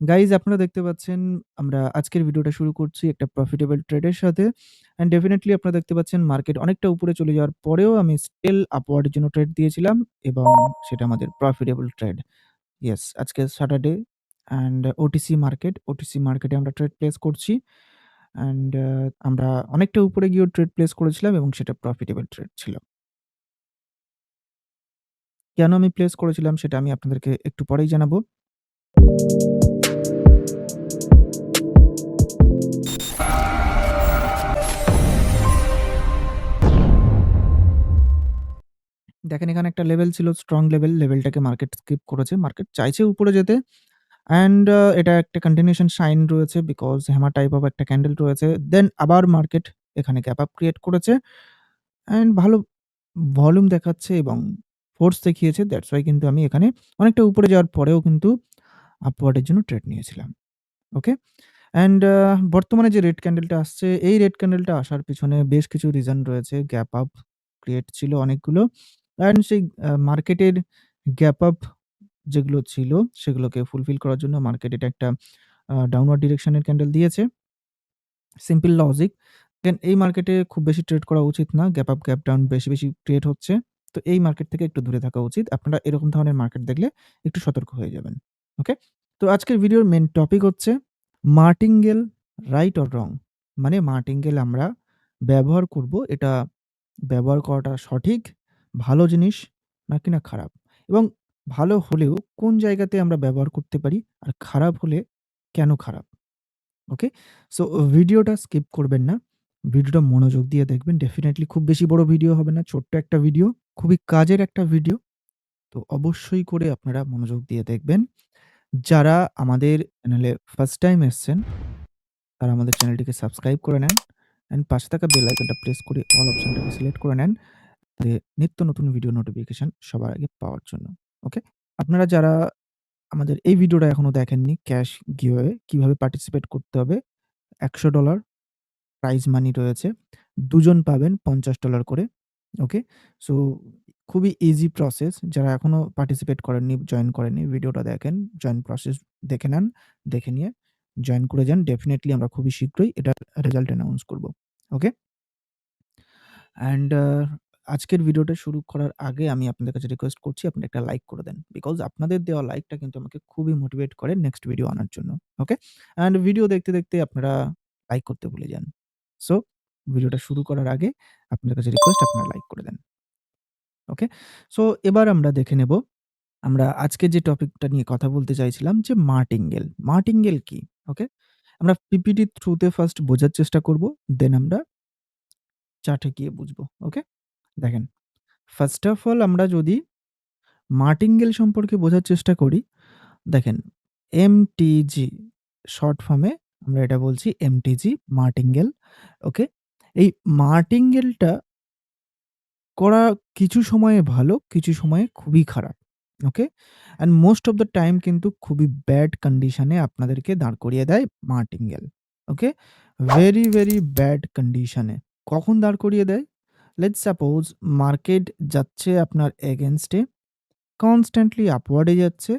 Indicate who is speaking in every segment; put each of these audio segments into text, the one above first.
Speaker 1: Guys আপনারা দেখতে পাচ্ছেন আমরা আজকের ভিডিওটা শুরু করছি একটা প্রফিটেবল ট্রেডের সাথে। অ্যান্ড ডেফিনিটলি আপনারা দেখতে পাচ্ছেন মার্কেট অনেকটা উপরে চলে যাওয়ার পরেও আমি স্টিল আপওয়ার্ড এর জন্য ট্রেড দিয়েছিলাম এবং সেটা আমাদের প্রফিটেবল ট্রেড। ইয়েস, আজকে Saturday and OTC market. OTC মার্কেটে আমরা ট্রেড প্লেস করছি। অ্যান্ড আমরা অনেকটা উপরে গিয়েও ট্রেড প্লেস করেছিলাম এবং সেটা প্রফিটেবল ট্রেড ছিল। কেন আমি প্লেস করেছিলাম সেটা আমি আপনাদেরকে একটু পরেই জানাব। দেখেন এখানে একটা লেভেল ছিল স্ট্রং লেভেল। লেভেলটাকে মার্কেট স্কিপ করেছে। মার্কেট চাইছে উপরে যেতে। অ্যান্ড এটা একটা কন্টিনিউশন সাইন রয়েছে বিকজ হ্যামার টাইপ অফ একটা ক্যান্ডেল রয়েছে। দেন আবার মার্কেট এখানে গ্যাপ আপ ক্রিয়েট করেছে। অ্যান্ড ভালো ভলিউম দেখাচ্ছে এবং ফোর্স দেখিয়েছে। দ্যাটস ওয়াই কিন্তু আমি এখানে অনেকটা উপরে যাওয়ার পরেও কিন্তু আপওয়ার্ড এর জন্য ট্রেড নিয়েছিলাম। ওকে? অ্যান্ড বর্তমানে যে রেড ক্যান্ডেলটা আসছে, এই রেড ক্যান্ডেলটা আসার পিছনে বেশ কিছু রিজন রয়েছে। গ্যাপ আপ ক্রিয়েট ছিল অনেকগুলো। অ্যান্ড সেই মার্কেটের গ্যাপ আপ যেগুলো ছিল সেগুলোকে ফুলফিল করার জন্য মার্কেট এটা একটা ডাউনওয়ার্ড ডিরেকশন এর ক্যান্ডেল দিয়েছে। Simple logic. দেন এই মার্কেটে খুব বেশি ট্রেড করা উচিত না। গ্যাপ আপ, গ্যাপ ডাউন বেশি, বেশি ক্রিয়েট হচ্ছে। তো এই মার্কেট থেকে একটু দূরে থাকা উচিত। আপনারা এরকম ধরনের মার্কেট দেখলে একটু সতর্ক হয়ে যাবেন। ওকে? তো আজকের ভিডিওর মেইন টপিক হচ্ছে মার্টিঙ্গেল রাইট অর রং? মানে মার্টিঙ্গেল আমরা ব্যবহার করব এটা ব্যবহার করাটা সঠিক, ভালো জিনিস নাকি না খারাপ? এবং ভালো হলেও কোন জায়গাতে আমরা ব্যবহার করতে পারি? আর খারাপ হলে কেন খারাপ? ওকে? সো ভিডিওটা স্কিপ করবেন না। ভিডিওটা মনোযোগ দিয়ে দেখবেন। ডেফিনিটলি খুব বেশি বড় ভিডিও হবে না। ছোট্ট একটা ভিডিও। খুবই কাজের একটা ভিডিও। তো অবশ্যই করে আপনারা মনোযোগ দিয়ে দেখবেন। যারা আমাদের চ্যানেলে ফার্স্ট টাইম এসছেন, তারা আমাদের চ্যানেলটিকে সাবস্ক্রাইব করে নেন। অ্যান্ড পাশে থাকা বেল আইকনটা প্রেস করে অল অপশনটাকে সিলেক্ট করে নেন। যে নিত্য নতুন ভিডিও নোটিফিকেশন সবার আগে পাওয়ার জন্য। ওকে? আপনারা যারা আমাদের এই ভিডিওটা এখনও দেখেননি ক্যাশ গিভঅ্যাওয়ে কীভাবে পার্টিসিপেট করতে হবে? $১০০ প্রাইজ মানি রয়েছে। দুজন পাবেন $৫০ করে। ওকে? সো খুবই ইজি প্রসেস। যারা এখনও পার্টিসিপেট করেননি, জয়েন করেননি ভিডিওটা দেখেন। জয়েন প্রসেস দেখে নেন। দেখে নিয়ে জয়েন করে যান। ডেফিনিটলি আমরা খুবই শীঘ্রই এটার রেজাল্ট অ্যানাউন্স করব। ওকে? অ্যান্ড আজকের ভিডিওটা শুরু করার আগে আমি আপনাদের কাছে রিকোয়েস্ট করছি আপনি একটা লাইক করে দেন। বিকজ আপনাদের দেওয়া লাইকটা কিন্তু আমাকে খুবই মোটিভেট করে নেক্সট ভিডিও আনার জন্য। ওকে? অ্যান্ড ভিডিও দেখতে, দেখতে আপনারা লাইক করতে ভুলে যান। সো ভিডিওটা শুরু করার আগে আপনাদের কাছে রিকোয়েস্ট আপনারা লাইক করে দেন। ওকে? সো এবার আমরা দেখে নেব আমরা আজকে যে টপিকটা নিয়ে কথা বলতে চাইছিলাম যে মার্টিঙ্গেল। মার্টিঙ্গেল কি? ওকে? আমরা পিপিটি থ্রুতে ফার্স্ট বোঝার চেষ্টা করব। দেন আমরা চার্টে গিয়ে বুঝব। ওকে? দেখেন, ফার্স্ট অফ অল আমরা যদি মার্টিঙ্গেল সম্পর্কে বোঝার চেষ্টা করি, দেখেন এমটিজি শর্ট ফর্মে আমরা এটা বলছি এমটিজি মার্টিঙ্গেল। ওকে? এই মার্টিঙ্গেলটা করা কিছু সময়ে ভালো, কিছু সময়ে খুবই খারাপ। Okay? And most of the time কিন্তু খুবই ব্যাড কন্ডিশনে আপনাদেরকে দাঁড় করিয়ে দেয় martingale. Okay? Very, very bad কন্ডিশনে। কখন দাঁড় করিয়ে দেয়? লেটস সাপোজ মার্কেট যাচ্ছে আপনার এগেইনস্ট এ, কনস্ট্যান্টলি আপওয়ার্ড যাচ্ছে।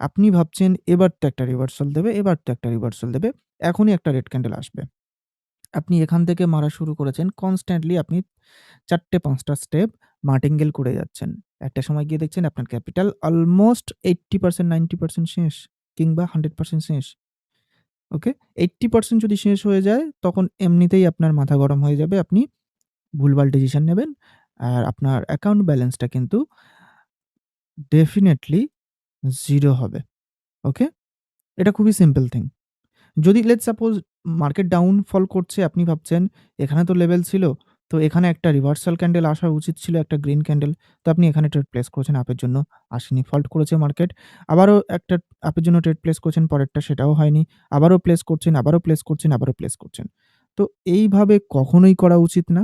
Speaker 1: আপনি ভাবছেন এবার তো একটা রিভার্সাল দেবে, এবার তো একটা রিভার্সাল দেবে। এখনই একটা রেড ক্যান্ডেল আসবে। আপনি এখান থেকে মারা শুরু করেছেন। কনস্ট্যান্টলি আপনি ৪ টে ৫ টা স্টেপ মার্টিঙ্গেল করে যাচ্ছেন। একটা সময় গিয়ে দেখছেন আপনার ক্যাপিটাল অলমোস্ট 80% 90% শেষ কিংবা 100% শেষ। ওকে? 80% যদি শেষ হয়ে যায় তখন এমনিতেই আপনার মাথা গরম হয়ে যাবে। আপনি ভুলভাল ডিসিশন নেবেন। আর আপনার অ্যাকাউন্ট ব্যালেন্সটা কিন্তু ডেফিনেটলি জিরো হবে। ওকে? এটা খুবই সিম্পল থিং। যদি লেটস সাপোজ মার্কেট ডাউনফল করছে আপনি ভাবছেন এখানে তো লেভেল ছিল। তো এখানে একটা রিভার্সাল ক্যান্ডেল আসা উচিত ছিল একটা গ্রিন ক্যান্ডেল। তো আপনি এখানে ট্রেড প্লেস করেছেন আপের জন্য আসেনি। ফল্ট করেছে মার্কেট। আবারও একটা আপের জন্য ট্রেড প্লেস করেছেন পরেরটা সেটাও হয়নি। আবারও প্লেস করছেন, আবারও প্লেস করছেন, আবারও প্লেস করছেন। তো এইভাবে কখনোই করা উচিত না।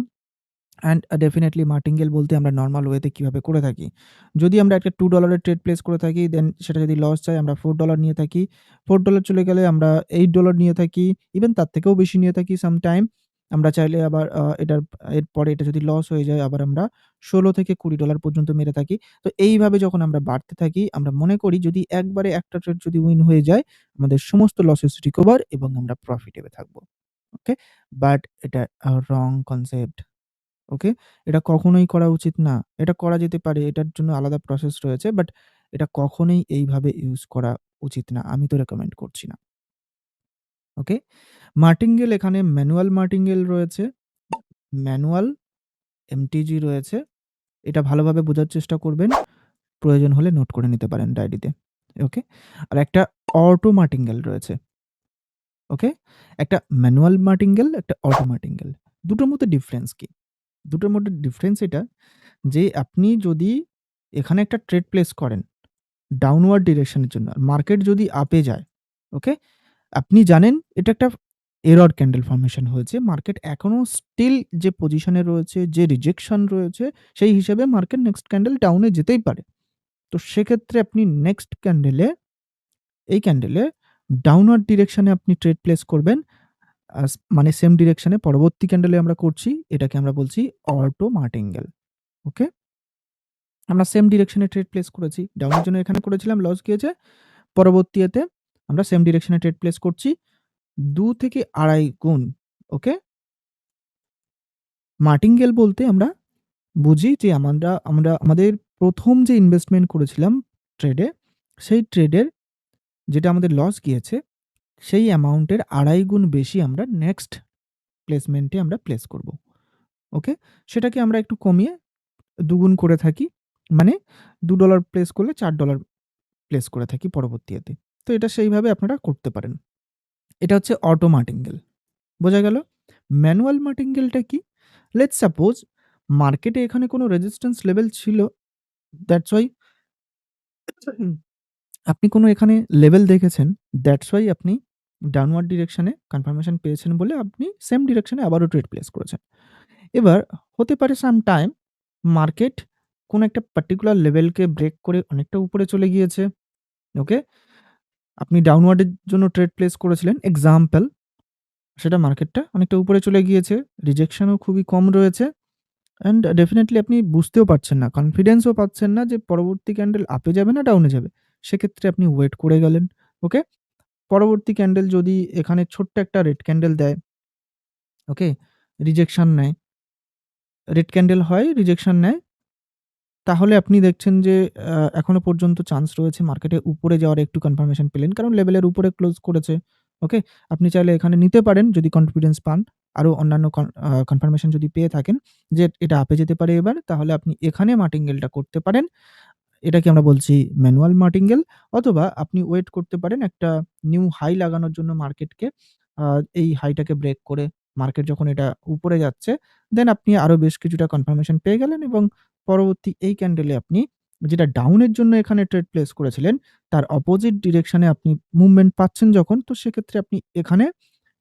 Speaker 1: অ্যান্ড ডেফিনেটলি মার্টিঙ্গেল বলতে আমরা নর্মাল ওয়েতে কীভাবে করে থাকি। যদি আমরা একটা টু ডলারের ট্রেড প্লেস করে থাকি দেন সেটা যদি লস চাই, আমরা ফোর ডলার নিয়ে থাকি। ফোর ডলার চলে গেলে আমরা এইট ডলার নিয়ে থাকি। ইভেন তার থেকেও বেশি নিয়ে থাকি সামটাইম। আমরা চাইলে আবার এটার এরপরে এটা যদি লস হয়ে যায়, আবার আমরা $16-20 পর্যন্ত মেরে থাকি। তো এইভাবে যখন আমরা বাড়তে থাকি, আমরা মনে করি যদি একবারে একটা ট্রেড যদি উইন হয়ে যায়, আমাদের সমস্ত লসেস রিকভার এবং আমরা প্রফিটে থাকব ওকে? বাট এটা রং কনসেপ্ট। ওকে? এটা কখনোই করা উচিত না। এটা করা যেতে পারে। এটার জন্য আলাদা প্রসেস রয়েছে। বাট এটা কখনোই এইভাবে ইউজ করা উচিত না। আমি তো রেকমেন্ড করছি না। ওকে? মার্টিঙ্গেল এখানে ম্যানুয়াল মার্টিঙ্গেল রয়েছে, ম্যানুয়াল এমটিজি রয়েছে। এটা ভালোভাবে বোঝার চেষ্টা করবেন। প্রয়োজন হলে নোট করে নিতে পারেন ডায়েরিতে। ওকে? আর একটা অটো মার্টিঙ্গেল রয়েছে। ওকে? একটা ম্যানুয়াল মার্টিঙ্গেল, একটা অটো মার্টিঙ্গেল। দুটোর মধ্যে ডিফারেন্স কি? দুটোর মধ্যে ডিফারেন্স এটা যে আপনি যদি এখানে একটা ট্রেড প্লেস করেন ডাউনওয়ার্ড ডিরেকশন এর জন্য। মার্কেট যদি আপে যায়, ওকে? আপনি জানেন এটা একটা এরর ক্যান্ডেল ফরমেশন হয়েছে। মার্কেট এখনও স্টিল যে পজিশনে রয়েছে, যে রিজেকশন রয়েছে সেই হিসেবে মার্কেট নেক্সট ক্যান্ডেল ডাউনে যেতেই পারে। তো সেক্ষেত্রে আপনি নেক্সট ক্যান্ডেলে এই ক্যান্ডেলে ডাউনওয়ার্ড ডিরেকশন আপনি ট্রেড প্লেস করবেন। আস মানে সেম ডিরেকশন পরবর্তী ক্যান্ডেলে আমরা করছি। এটাকে আমরা বলছি অটো মার্টিঙ্গেল। ওকে? আমরা সেম ডিরেকশন ট্রেড প্লেস করেছি। ডাউন এর জন্য এখানে করেছিলাম লস গিয়েছে। পরবর্তী এতে আমরা সেম ডিরেকশন ট্রেড প্লেস করছি। দু থেকে ২.৫ গুণ। ওকে? মার্টিঙ্গেল বলতে আমরা বুঝি যে আমরা আমরা আমাদের প্রথম যে ইনভেস্টমেন্ট করেছিলাম ট্রেডে, সেই ট্রেডের যেটা আমাদের লস গিয়েছে, সেই অ্যামাউন্টের ২.৫ গুণ বেশি আমরা নেক্সট প্লেসমেন্টে আমরা প্লেস করব। ওকে? সেটাকে আমরা একটু কমিয়ে দুগুণ করে থাকি। মানে দু ডলার প্লেস করলে চার ডলার প্লেস করে থাকি পরবর্তীতে। তো এটা সেইভাবে আপনারা করতে পারেন। এটা হচ্ছে অটো মার্টিঙ্গেল। বোঝা গেল? ম্যানুয়াল মার্টিঙ্গেলটা কি? লেটস সাপোজ মার্কেটে এখানে কোনো রেজিস্ট্যান্স লেভেল ছিল। দ্যাটস হোয়াই আপনি কোনো এখানে লেভেল দেখেছেন। দ্যাটস ওয়াই আপনি ডাউনওয়ার্ড ডিরেকশানে কনফার্মেশন পেয়েছেন বলে আপনি সেম ডিরেকশানে আবারও ট্রেড প্লেস করেছেন। এবার হতে পারে সাম টাইম মার্কেট কোনো একটা পার্টিকুলার লেভেলকে ব্রেক করে অনেকটা উপরে চলে গিয়েছে। ওকে? আপনি ডাউনওয়ার্ড এর জন্য ট্রেড প্লেস করেছিলেন। এক্সাম্পল সেটা মার্কেটটা অনেকটা উপরে চলে গিয়েছে। রিজেকশনও খুবই কম রয়েছে। অ্যান্ড ডেফিনিটলি আপনি বুঝতেও পারছেন না, কনফিডেন্সও পাচ্ছেন না যে পরবর্তী ক্যান্ডেল আপে যাবে না ডাউনে যাবে। সেক্ষেত্রে আপনি ওয়েট করে গেলেন। ওকে? পরবর্তী ক্যান্ডেল যদি এখানে ছোট্ট একটা রেড ক্যান্ডেল দেয়। ওকে? রিজেকশন নেয়। রেড ক্যান্ডেল হয়, রিজেকশন নেয়। তাহলে আপনি দেখছেন যে আ এখনও পর্যন্ত চান্স রয়েছে মার্কেটে উপরে যাওয়ার একটু কনফার্মেশন পেলেন। কারণ লেভেলের উপরে ক্লোজ করেছে। ওকে? আপনি চাইলে এখানে নিতে পারেন যদি কনফিডেন্স পান। আরও অন্যান্য কন কনফার্মেশন যদি পেয়ে থাকেন যে এটা আপে যেতে পারে এবার তাহলে আপনি এখানে মার্টিঙ্গেলটা করতে পারেন। এটাকে আমরা বলছি ম্যানুয়াল মার্টিঙ্গেল অথবা আপনি ওয়েট করতে পারেন একটা নিউ হাই লাগানোর জন্য মার্কেটকে এই হাইটাকে ব্রেক করে মার্কেট যখন এটা উপরে যাচ্ছে, দেন আপনি আরও বেশ কিছুটা কনফার্মেশন পেয়ে গেলেন এবং পরবর্তী এই ক্যান্ডেলে আপনি যেটা ডাউনের জন্য এখানে ট্রেড প্লেস করেছিলেন, তার অপোজিট ডিরেকশন আপনি মুভমেন্ট পাচ্ছেন যখন, তো সেক্ষেত্রে আপনি এখানে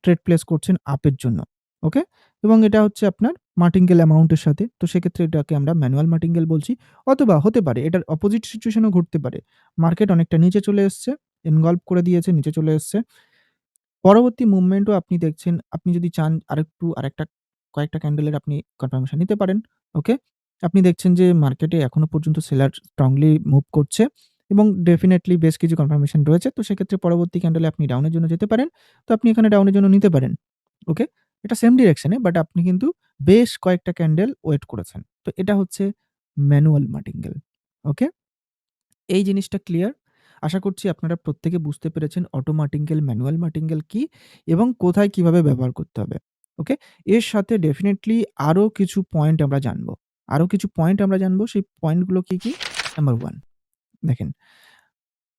Speaker 1: ট্রেড প্লেস করছেন আপের জন্য। ওকে? এবং এটা হচ্ছে আপনার মার্টিঙ্গেল অ্যামাউন্টের সাথে। তো সেক্ষেত্রে এটাকে আমরা ম্যানুয়াল মার্টিঙ্গেল বলছি। অথবা হতে পারে এটার অপোজিট সিচুয়েশনও ঘটতে পারে। মার্কেট অনেকটা নিচে চলে এসছে, এনগল্ফ করে দিয়েছে, নিচে চলে এসছে। পরবর্তী মুভমেন্টও আপনি দেখছেন, আপনি যদি চান আরেকটু আরেকটা কয়েকটা ক্যান্ডেলের আপনি কনফার্মেশন নিতে পারেন। ওকে? আপনি দেখছেন যে মার্কেটে এখনও পর্যন্ত সেলার স্ট্রংলি মুভ করছে এবং ডেফিনেটলি বেশ কিছু কনফার্মেশন রয়েছে। তো সেক্ষেত্রে পরবর্তী ক্যান্ডেলে আপনি ডাউনের জন্য যেতে পারেন। তো আপনি এখানে ডাউনের জন্য নিতে পারেন। ওকে? এটা সেম ডিরেকশন বাট আপনি কিন্তু বেশ কয়েকটা ক্যান্ডেল ওয়েট করেছেন। তো এটা হচ্ছে ম্যানুয়াল মার্টিঙ্গেল। ওকে? এই জিনিসটা ক্লিয়ার? আশা করছি আপনারা প্রত্যেকে বুঝতে পেরেছেন অটো মার্টিঙ্গেল, ম্যানুয়াল মার্টিঙ্গেল কি এবং কোথায় কীভাবে ব্যবহার করতে হবে। ওকে? এর সাথে ডেফিনেটলি আরও কিছু পয়েন্ট আমরা জানব। আরও কিছু পয়েন্ট আমরা জানব। সেই পয়েন্টগুলো কি, কি? নাম্বার ওয়ান দেখেন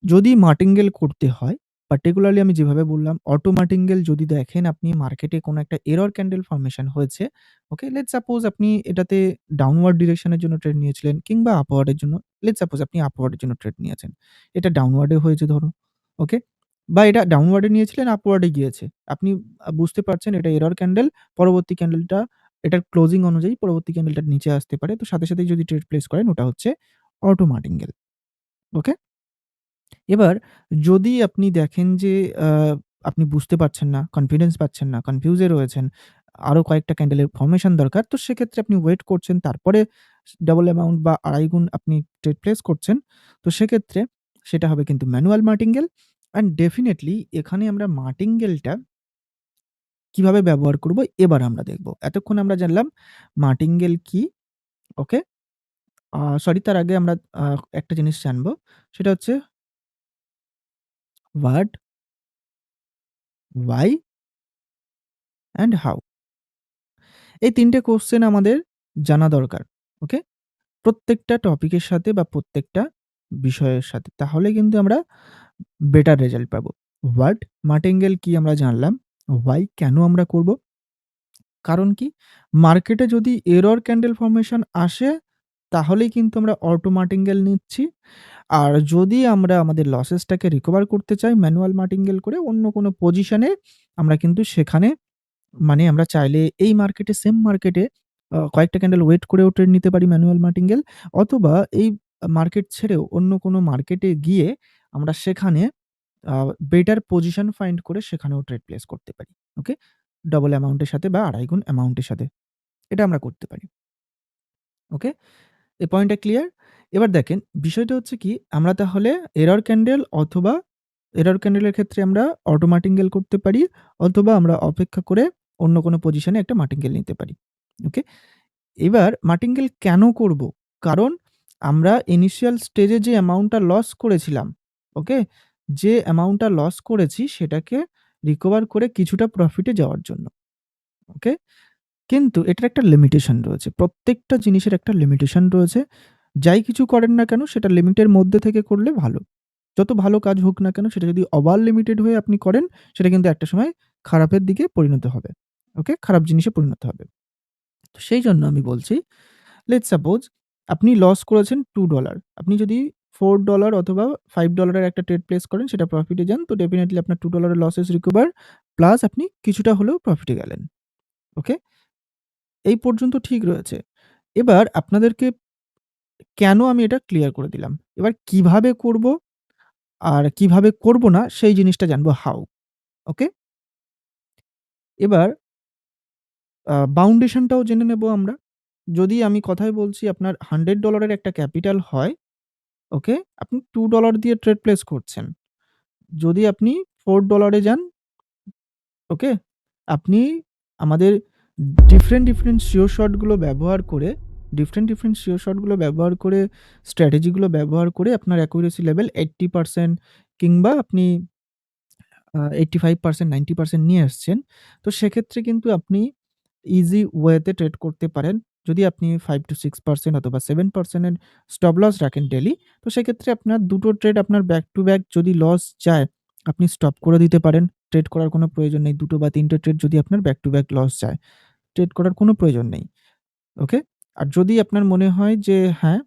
Speaker 1: যদি মার্টিঙ্গেল করতে হয় পার্টিকুলারলি আমি যেভাবে বললাম অটো মার্টিঙ্গেল যদি দেখেন আপনি মার্কেটে কোনো একটা এরর ক্যান্ডেল ফর্মেশন হয়েছে। ওকে? লেটস সাপোজ আপনি এটাতে ডাউনওয়ার্ড ডিরেকশন এর জন্য ট্রেড নিয়েছিলেন কিংবা আপওয়ার্ড এর জন্য লেটস সাপোজ আপনি আপওয়ার্ড এর জন্য ট্রেড নিয়েছেন। এটা ডাউনওয়ার্ড হয়েছে ধরো। ওকে? বা এটা ডাউনওয়ার্ড নিয়েছিলেন আপওয়ার্ড গিয়েছে। আপনি বুঝতে পারছেন এটা এরর ক্যান্ডেল পরবর্তী ক্যান্ডেলটা এটার ক্লোজিং অনুযায়ী পরবর্তী ক্যান্ডেলটা নিচে আসতে পারে। তো সাথে, সাথেই যদি ট্রেড প্লেস করেন ওটা হচ্ছে অটো মার্টিঙ্গেল। ওকে? এবার যদি আপনি দেখেন যে আপনি বুঝতে পারছেন না, কনফিডেন্স পাচ্ছেন না, কনফিউজ রয়েছেন, আরও কয়েকটা ক্যান্ডেলের ফরমেশন দরকার। তো সেক্ষেত্রে আপনি ওয়েট করছেন। তারপরে ডাবল অ্যামাউন্ট বা ২.৫ গুণ আপনি ট্রেড প্লেস করছেন। তো সেক্ষেত্রে সেটা হবে কিন্তু ম্যানুয়াল মার্টিঙ্গেল অ্যান্ড ডেফিনিটলি এখানে আমরা মার্টিঙ্গেলটা কীভাবে ব্যবহার করব এবার আমরা দেখব। এতক্ষণ আমরা জানলাম মার্টিঙ্গেল কি? ওকে? সরি তার আগে আমরা একটা জিনিস জানব। সেটা হচ্ছে হোয়াট why and how এই ৩ টে কোয়েশ্চেন আমাদের জানা দরকার। ওকে? প্রত্যেকটা টপিকের সাথে বা প্রত্যেকটা বিষয়ের সাথে। তাহলে কিন্তু আমরা বেটার রেজাল্ট পাবো। হোয়াট মার্টিঙ্গেল কি আমরা জানলাম। why কেন আমরা করব? কারণ কি? মার্কেটে যদি এরর ক্যান্ডেল ফরমেশন আসে তাহলেই কিন্তু আমরা অটো মার্টিঙ্গেল নিচ্ছি। আর যদি আমরা আমাদের লসেসটাকে রিকভার করতে চাই ম্যানুয়াল মার্টিঙ্গেল করে অন্য কোনো পজিশনে আমরা কিন্তু সেখানে মানে আমরা চাইলে এই মার্কেটে সেম মার্কেটে কয়েকটা ক্যান্ডেল ওয়েট করেও ট্রেড নিতে পারি ম্যানুয়াল মার্টিঙ্গেল অথবা এই মার্কেট ছেড়েও অন্য কোনো মার্কেটে গিয়ে আমরা সেখানে বেটার পজিশন ফাইন্ড করে সেখানেও ট্রেড প্লেস করতে পারি। ওকে? ডবল অ্যামাউন্টের সাথে বা ২.৫ গুণ অ্যামাউন্ট এর সাথে। এটা আমরা করতে পারি। ওকে? এই পয়েন্টটা ক্লিয়ার? এবার দেখেন বিষয়টা হচ্ছে কি আমরা তাহলে এরর ক্যান্ডেল অথবা এরর ক্যান্ডেলের ক্ষেত্রে আমরা অটো মার্টিঙ্গেল করতে পারি অথবা আমরা অপেক্ষা করে অন্য কোনো পজিশনে একটা মার্টিঙ্গেল নিতে পারি। ওকে? এবার মার্টিঙ্গেল কেন করব? কারণ আমরা ইনিশিয়াল স্টেজে যে অ্যামাউন্টটা লস করেছিলাম, ওকে? যে অ্যামাউন্টটা লস করেছি সেটাকে রিকভার করে কিছুটা প্রফিটে যাওয়ার জন্য। ওকে? কিন্তু এটার একটা লিমিটেশন রয়েছে। প্রত্যেকটা জিনিসের একটা লিমিটেশন রয়েছে। যাই কিছু করেন না কেন, সেটা লিমিটের মধ্যে থেকে করলে ভালো। যত ভালো কাজ হোক না কেন, সেটা যদি ওভার লিমিটেড হয়ে আপনি করেন, সেটা কিন্তু একটা সময় খারাপের দিকে পরিণত হবে। ওকে? খারাপ জিনিসে পরিণত হবে। তো সেই জন্য আমি বলছি লেট সাপোজ আপনি লস করেছেন টু ডলার আপনি যদি ফোর ডলার অথবা ফাইভ ডলারের একটা ট্রেড প্লেস করেন, সেটা প্রফিটে যান, তো ডেফিনিটলি আপনার $2 এর লসেস রিকভার প্লাস আপনি কিছুটা হলেও প্রফিটে গেলেন। ওকে? এই পর্যন্ত ঠিক রয়েছে। এবার আপনাদেরকে কেন আমি এটা ক্লিয়ার করে দিলাম। এবার কীভাবে করব আর কীভাবে করব না সেই জিনিসটা জানব হাউ। ওকে? এবার বাউন্ডেশনটাও জেনে নেব আমরা। যদি আমি কথায় বলছি আপনার $100 এর একটা ক্যাপিটাল হয়, ওকে? আপনি $2 দিয়ে ট্রেড প্লেস করছেন। যদি আপনি $4 এ যান, ওকে? আপনি আমাদের ডিফারেন্ট, ডিফারেন্ট শিওর শটগুলো ব্যবহার করে ডিফারেন্ট, ডিফারেন্ট শিওর শটগুলো ব্যবহার করে স্ট্র্যাটেজিগুলো ব্যবহার করে আপনার অ্যাকুরেসি লেভেল 80% কিংবা আপনি আ 85% 90% নিয়ে আসছেন। তো সেক্ষেত্রে কিন্তু আপনি ইজি ওয়েতে ট্রেড করতে পারেন। যদি আপনি 5-6% অথবা 7% এর স্টপ লস রাখেন ডেলি তো সেক্ষেত্রে আপনার দুটো ট্রেড আপনার ব্যাক টু ব্যাক যদি লস যায়, আপনি স্টপ করে দিতে পারেন। ট্রেড করার কোনো প্রয়োজন নেই। দুটো বা তিনটে ট্রেড যদি আপনার ব্যাক টু ব্যাক লস যায়, ট্রেড করার কোনো প্রয়োজন নেই। ওকে? আর যদি আপনার মনে হয় যে হ্যাঁ,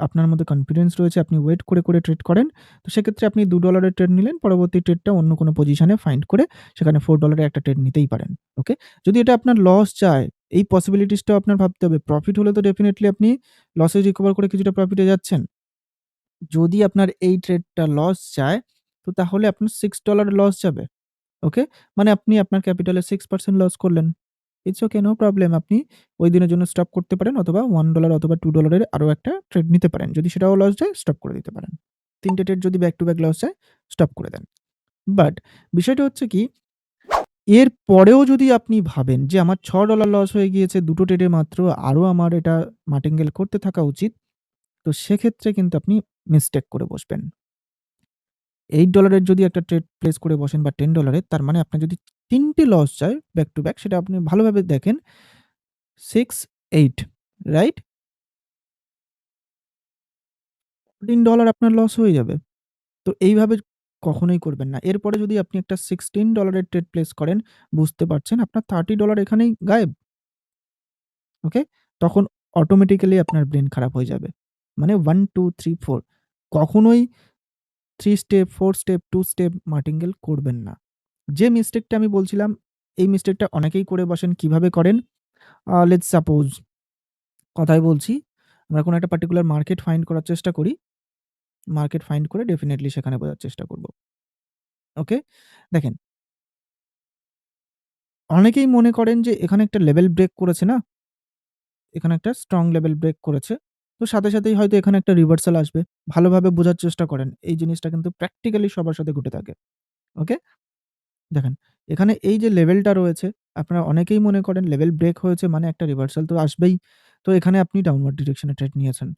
Speaker 1: আপনার মধ্যে কনফিডেন্স রয়েছে, আপনি ওয়েট করে, করে ট্রেড করেন, তো সেক্ষেত্রে আপনি $2 এর ট্রেড নিলেন, পরবর্তী ট্রেডটা অন্য কোনো পজিশনে ফাইন্ড করে সেখানে $4 এর একটা ট্রেড নিতেই পারেন। ওকে? যদি এটা আপনার লস যায়, এই পসিবিলিটিস টাও আপনার ভাবতে হবে। প্রফিট হলে তো ডেফিনিটলি আপনি লসেস রিকভার করে কিছুটা প্রফিটে যাচ্ছেন। যদি আপনার এই ট্রেডটা লস যায়, তো তাহলে আপনার $6 লস যাবে। ওকে? মানে আপনি আপনার ক্যাপিটালের 6% লস করলেন। It's okay, no problem. আপনি ওই দিনের জন্য স্টপ করতে পারেন অথবা ওয়ান ডলার অথবা টু ডলারের আরও একটা ট্রেড নিতে পারেন। যদি সেটাও লস যায়, স্টপ করে দিতে পারেন। তিনটে ট্রেড যদি ব্যাক টু ব্যাক লস যায়, স্টপ করে দেন। বাট বিষয়টা হচ্ছে কি, এর পরেও যদি আপনি ভাবেন যে আমার ছ ডলার লস হয়ে গিয়েছে ২ টো ট্রেডে মাত্র, আরও আমার এটা মার্টিঙ্গেল করতে থাকা উচিত। তো সেক্ষেত্রে কিন্তু আপনি মিস্টেক করে বসবেন। এইট ডলারের যদি একটা ট্রেড প্লেস করে বসেন বা টেন ডলারের তার মানে আপনার যদি ৩ টে লস যায় ব্যাক টু ব্যাক, সেটা আপনি ভালোভাবে দেখেন 6, 8 রাইট? $14 আপনার লস হয়ে যাবে। তো এইভাবে কখনোই করবেন না। এরপরে যদি আপনি একটা সিক্সটিন ডলারের ট্রেড প্লেস করেন, বুঝতে পারছেন আপনার $30 এখানেই গায়েব। ওকে? তখন অটোমেটিক্যালি আপনার ব্রেইন খারাপ হয়ে যাবে। মানে 1, 2, 3, 4 কখনোই three step, four step, two step martingale করবেন না। যে মিস্টেকটা আমি বলছিলাম, এই মিস্টেকটা অনেকেই করে বসেন। কীভাবে করেন? আ লেটস সাপোজ কথায় বলছি, আমরা কোনো একটা পার্টিকুলার মার্কেট ফাইন্ড করার চেষ্টা করি। মার্কেট ফাইন্ড করে ডেফিনেটলি সেখানে বোঝার চেষ্টা করব। ওকে? দেখেন অনেকেই মনে করেন যে এখানে একটা লেভেল ব্রেক করেছে না? এখানে একটা স্ট্রং লেভেল ব্রেক করেছে। তো সাথে, সাথেই হয়তো এখানে একটা রিভার্সাল আসবে। ভালোভাবে বোঝার চেষ্টা করেন। এই জিনিসটা কিন্তু প্র্যাকটিক্যালি সবার সাথে ঘটে থাকে। ওকে? দেখেন, এখানে এই যে লেভেলটা রয়েছে, আপনারা অনেকেই মনে করেন লেভেল ব্রেক হয়েছে মানে একটা রিভার্সাল তো আসবেই। তো এখানে আপনি ডাউনওয়ার্ড ডিরেকশন ট্রেড নিয়েছেন।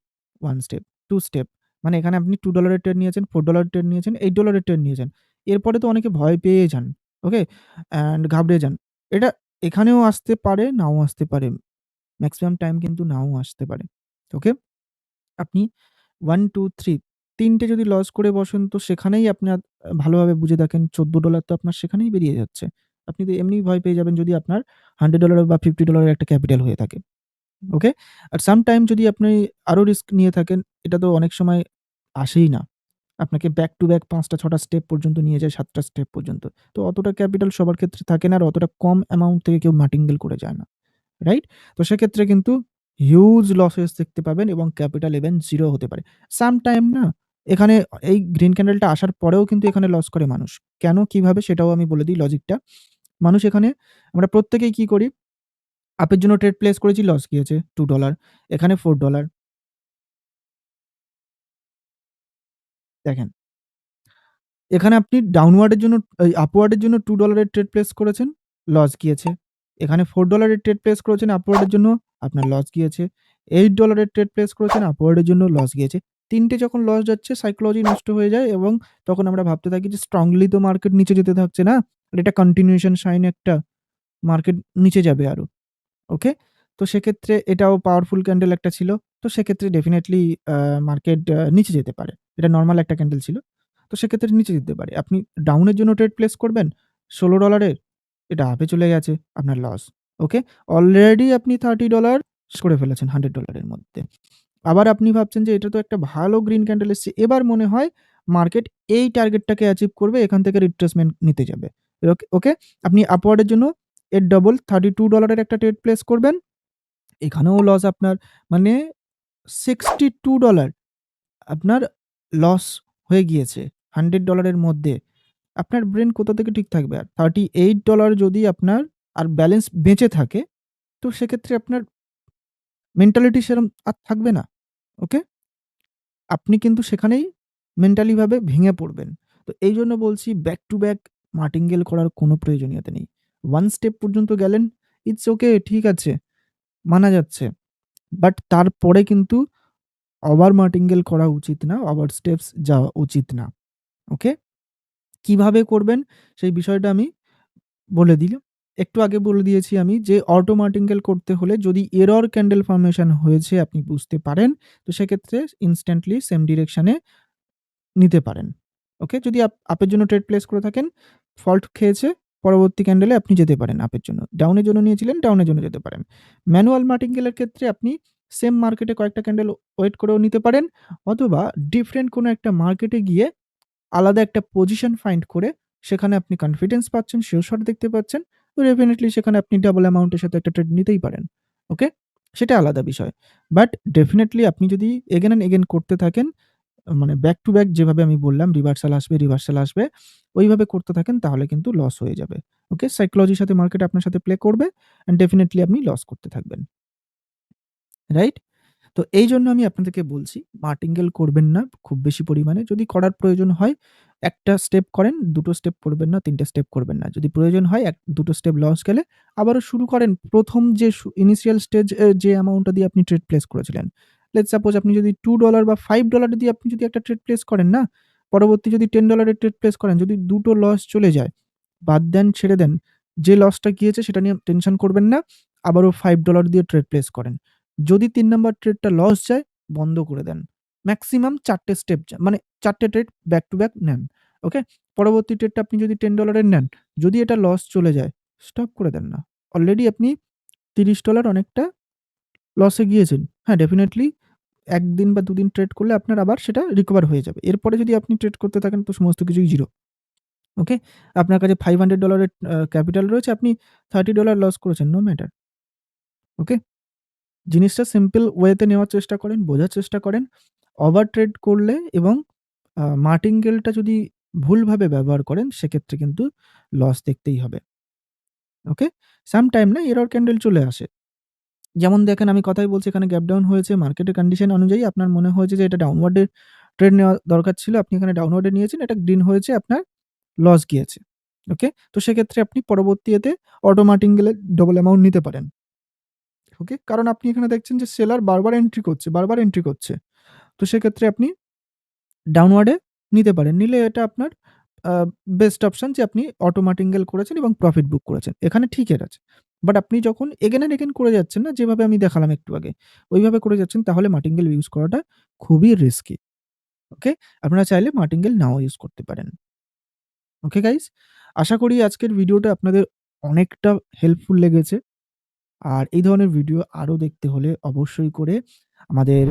Speaker 1: 1 স্টেপ, 2 স্টেপ। মানে এখানে আপনি $2 এর ট্রেড নিয়েছেন, $4 এর ট্রেড নিয়েছেন, $8 এর ট্রেড নিয়েছেন। এরপরে তো অনেকে ভয় পেয়ে যান। ওকে? অ্যান্ড ঘাবড়ে যান। এটা এখানেও আসতে পারে, নাও আসতে পারে। মেক্সিমাম টাইম কিন্তু নাও আসতে পারে। ওকে? আপনি 1, 2, 3 ৩ টে যদি লস করে বসেন তো সেখানেই আপনার আ ভালোভাবে বুঝে দেখেন $14 তো আপনার সেখানেই বেরিয়ে যাচ্ছে। আপনি তো এমনিই ভয় পেয়ে যাবেন যদি আপনার $100 বা ফিফটি ডলারের একটা ক্যাপিটাল হয়ে থাকে। ওকে? আর সাম টাইম যদি আপনি আরও রিস্ক নিয়ে থাকেন, এটা তো অনেক সময় আসেই না। আপনাকে ব্যাক টু ব্যাক পাঁচটা ছটা স্টেপ পর্যন্ত নিয়ে যায় সাতটা স্টেপ পর্যন্ত। তো অতটা ক্যাপিটাল সবার ক্ষেত্রে থাকে না আর অতটা কম অ্যামাউন্ট থেকে কেউ মার্টিঙ্গেল করে যায় না। রাইট? তো সেক্ষেত্রে কিন্তু হিউজ লসেস দেখতে পাবেন এবং ক্যাপিটাল ইভেন জিরো হতে পারে। সাম টাইম না এখানে এই গ্রিন ক্যান্ডেলটা আসার পরেও কিন্তু এখানে লস করে মানুষ। কেন, কীভাবে সেটাও আমি বলে দিই লজিকটা। মানুষ এখানে আমরা প্রত্যেকেই কি করি? আপের জন্য ট্রেড প্লেস করেছি, লস গিয়েছে $2 এখানে $4 দেখেন এখানে আপনি ডাউনওয়ার্ড এর জন্য এই জন্য $2 এর ট্রেড প্লেস করেছেন, লস গিয়েছে। এখানে $4 এর ট্রেড প্লেস করেছেন আপওয়ার্ড এর জন্য, আপনার লস গিয়েছে। $8 এর ট্রেড প্লেস করেছেন আপওয়ার্ড এর জন্য, লস গিয়েছে। ৩ টে যখন লস যাচ্ছে সাইকোলজি নষ্ট হয়ে যায় এবং তখন আমরা ভাবতে থাকি যে স্ট্রংলি তো মার্কেট নিচে যেতে থাকছে না। এটা কন্টিনিউয়েশন সাইন একটা। মার্কেট নিচে যাবে আরও। ওকে? তো সেক্ষেত্রে এটাও পাওয়ারফুল ক্যান্ডেল একটা ছিল। তো সেক্ষেত্রে ডেফিনেটলি মার্কেট নিচে যেতে পারে। এটা নর্মাল একটা ক্যান্ডেল ছিল। তো সেক্ষেত্রে নিচে যেতে পারে। আপনি ডাউনের জন্য ট্রেড প্লেস করবেন ষোলো ডলারের এটা আপে চলে গেছে, আপনার লস। ওকে? অলরেডি আপনি $30 করে ফেলেছেন হান্ড্রেড ডলারের মধ্যে। আবার আপনি ভাবছেন যে এটা তো একটা ভালো গ্রিন ক্যান্ডেল এসছে। এবার মনে হয় মার্কেট এই টার্গেটটাকে অ্যাচিভ করবে, এখান থেকে রিট্রেসমেন্ট নিতে যাবে। ওকে? আপনি আপওয়ার্ড এর জন্য এর ডবল থার্টি টু ডলারের একটা ট্রেড প্লেস করবেন। এখানেও লস আপনার মানে $62 আপনার লস হয়ে গিয়েছে হান্ড্রেড ডলারের মধ্যে। আপনার ব্রেন কোথা থেকে ঠিক থাকবে আর? $38 যদি আপনার আর ব্যালেন্স বেঁচে থাকে, তো সেক্ষেত্রে আপনার মেন্টালিটি সেরম আর থাকবে না। ওকে? আপনি কিন্তু সেখানেই মেন্টালি ভাবে ভেঙে পড়বেন। তো এই জন্য বলছি ব্যাক টু ব্যাক মার্টিঙ্গেল করার কোনো প্রয়োজনীয়তা নেই। ওয়ান স্টেপ পর্যন্ত গেলেন, ইটস ওকে ঠিক আছে। মানা যাচ্ছে। বাট তারপরে কিন্তু ওভার মার্টিঙ্গেল করা উচিত না। ওভার স্টেপস যাওয়া উচিত না। ওকে? কীভাবে করবেন সেই বিষয়টা আমি বলে দিলাম। একটু আগে বলে দিয়েছি আমি যে অটো মার্টিঙ্গেল করতে হলে যদি এরর ক্যান্ডেল ফর্মেশন হয়েছে আপনি বুঝতে পারেন, তো সেক্ষেত্রে ইনস্ট্যান্টলি সেম ডিরেকশানে নিতে পারেন। ওকে? যদি আপ আপের জন্য ট্রেড প্লেস করে থাকেন, ফল্ট খেয়েছে, পরবর্তী ক্যান্ডেলে আপনি যেতে পারেন আপের জন্য। ডাউনের জন্য নিয়েছিলেন, ডাউনের জন্য যেতে পারেন। ম্যানুয়াল মার্টিঙ্গেল এর ক্ষেত্রে আপনি সেম মার্কেটে কয়েকটা ক্যান্ডেল ওয়েট করেও নিতে পারেন অথবা ডিফারেন্ট কোনো একটা মার্কেটে গিয়ে আলাদা একটা পজিশন ফাইন্ড করে সেখানে আপনি কনফিডেন্স পাচ্ছেন, শিওর শট দেখতে পাচ্ছেন। তো ডেফিনিটলি সেখানে আপনি ডাবল অ্যামাউন্টের সাথে একটা ট্রেড নিতেই পারেন। ওকে? সেটা আলাদা বিষয়। বাট ডেফিনেটলি আপনি যদি এগেন অ্যান্ড এগেইন করতে থাকেন, মানে ব্যাক টু ব্যাক যেভাবে আমি বললাম রিভার্সাল আসবে, রিভার্সাল আসবে, ওইভাবে করতে থাকেন তাহলে কিন্তু লস হয়ে যাবে। ওকে? সাইকোলজির সাথে মার্কেট আপনার সাথে প্লে করবে অ্যান্ড ডেফিনেটলি আপনি লস করতে থাকবেন। রাইট? তো এই জন্য আমি আপনাদেরকে বলছি মার্টিঙ্গেল করবেন না খুব বেশি পরিমাণে। যদি করার প্রয়োজন হয় একটা স্টেপ করেন, দুটো স্টেপ করবেন না, ৩ টে স্টেপ করবেন না। যদি প্রয়োজন হয় এক দুটো স্টেপ লস গেলে আবারও শুরু করেন। প্রথম যে ইনিশিয়াল স্টেজ যে অ্যামাউন্টটা দিয়ে আপনি ট্রেড প্লেস করেছিলেন। লেট সাপোজ আপনি যদি টু ডলার বা ফাইভ ডলার দিয়ে আপনি যদি একটা ট্রেড প্লেস করেন না, পরবর্তী যদি টেন ডলারের ট্রেড প্লেস করেন, যদি দুটো লস চলে যায়, বাদ দেন, ছেড়ে দেন। যে লসটা গিয়েছে সেটা নিয়ে টেনশন করবেন না। আবারও ফাইভ ডলার দিয়ে ট্রেড প্লেস করেন। যদি তিন নাম্বার ট্রেডটা লস যায়, বন্ধ করে দেন। ম্যাক্সিমাম চারটে স্টেপ মানে চারটে ট্রেড ব্যাক টু ব্যাক নেন। ওকে? পরবর্তী ট্রেডটা আপনি যদি টেন ডলারের নেন, যদি এটা লস চলে যায়, স্টপ করে দেন না। অলরেডি আপনি $30 অনেকটা লসে গিয়েছেন। হ্যাঁ, ডেফিনেটলি ১ দিন বা দুদিন ট্রেড করলে আপনার আবার সেটা রিকভার হয়ে যাবে। এরপরে যদি আপনি ট্রেড করতে থাকেন তো সমস্ত কিছুই জিরো ওকে? আপনার কাছে ফাইভ হান্ড্রেড ডলারের ক্যাপিটাল রয়েছে, আপনি $30 লস করেছেন, নো ম্যাটার। ওকে? জিনিসটা সিম্পল ওয়েতে নেওয়ার চেষ্টা করেন, বোঝার চেষ্টা করেন। ওভার ট্রেড করলে এবং মার্টিঙ্গেলটা যদি ভুলভাবে ব্যবহার করেন সেক্ষেত্রে কিন্তু লস দেখতেই হবে। ওকে? সামটাইম না এরর ক্যান্ডেল চলে আসে। যেমন দেখেন আমি কথাই বলছি এখানে গ্যাপ ডাউন হয়েছে মার্কেটের কন্ডিশন অনুযায়ী আপনার মনে হয়েছে যে এটা ডাউনওয়ার্ড এর ট্রেন্ড নেওয়া দরকার ছিল। আপনি এখানে ডাউনওয়ার্ড নিয়েছেন। এটা গ্রিন হয়েছে আপনার লস গিয়েছে। ওকে? তো সেক্ষেত্রে আপনি পরবর্তী এতে অটো মার্টিনগেল এর ডবল অ্যামাউন্ট নিতে পারেন। ওকে? কারণ আপনি এখানে দেখছেন যে সেলার বারবার এন্ট্রি করছে, বারবার এন্ট্রি করছে। তো সেক্ষেত্রে আপনি ডাউনওয়ার্ড নিতে পারেন। নিলে এটা আপনার বেস্ট অপশান যে আপনি অটো মার্টিনগেল করেছেন এবং প্রফিট বুক করেছেন। এখানে ঠিকই আছে। বাট আপনি যখন এগেন অ্যান্ড এগেন করে যাচ্ছেন না যেভাবে আমি দেখালাম একটু আগে, ওইভাবে করে যাচ্ছেন তাহলে মার্টিনগেল ইউজ করাটা খুবই রিস্কি। ওকে? আপনারা চাইলে মার্টিনগেল নাও ইউজ করতে পারেন। Okay guys? আশা করি আজকের ভিডিওটা আপনাদের অনেকটা হেল্পফুল লেগেছে। আর এই ধরনের ভিডিও আরও দেখতে হলে অবশ্যই করে আমাদের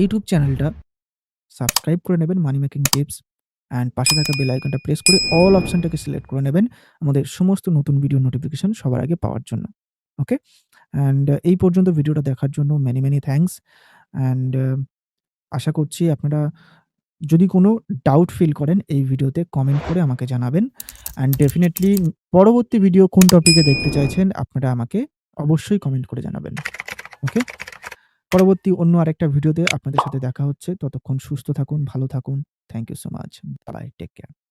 Speaker 1: ইউটিউব চ্যানেলটা সাবস্ক্রাইব করে নেবেন মানি মেকিং টিপস অ্যান্ড পাশে থাকা বেল আইকনটা প্রেস করে অল অপশানটাকে সিলেক্ট করে নেবেন আমাদের সমস্ত নতুন ভিডিও নোটিফিকেশন সবার আগে পাওয়ার জন্য। ওকে? অ্যান্ড এই পর্যন্ত ভিডিওটা দেখার জন্য মেনি, মেনি থ্যাংকস অ্যান্ড আশা করছি আপনারা যদি কোনো ডাউট ফিল করেন এই ভিডিওতে কমেন্ট করে আমাকে জানাবেন। অ্যান্ড ডেফিনেটলি পরবর্তী ভিডিও কোন টপিকে দেখতে চাইছেন আপনারা আমাকে অবশ্যই কমেন্ট করে জানাবেন। ওকে? পরবর্তী অন্য আরেকটা ভিডিওতে আপনাদের সাথে দেখা হচ্ছে। ততক্ষণ সুস্থ থাকুন, ভালো থাকুন। Thank you so much. Bye. Take care.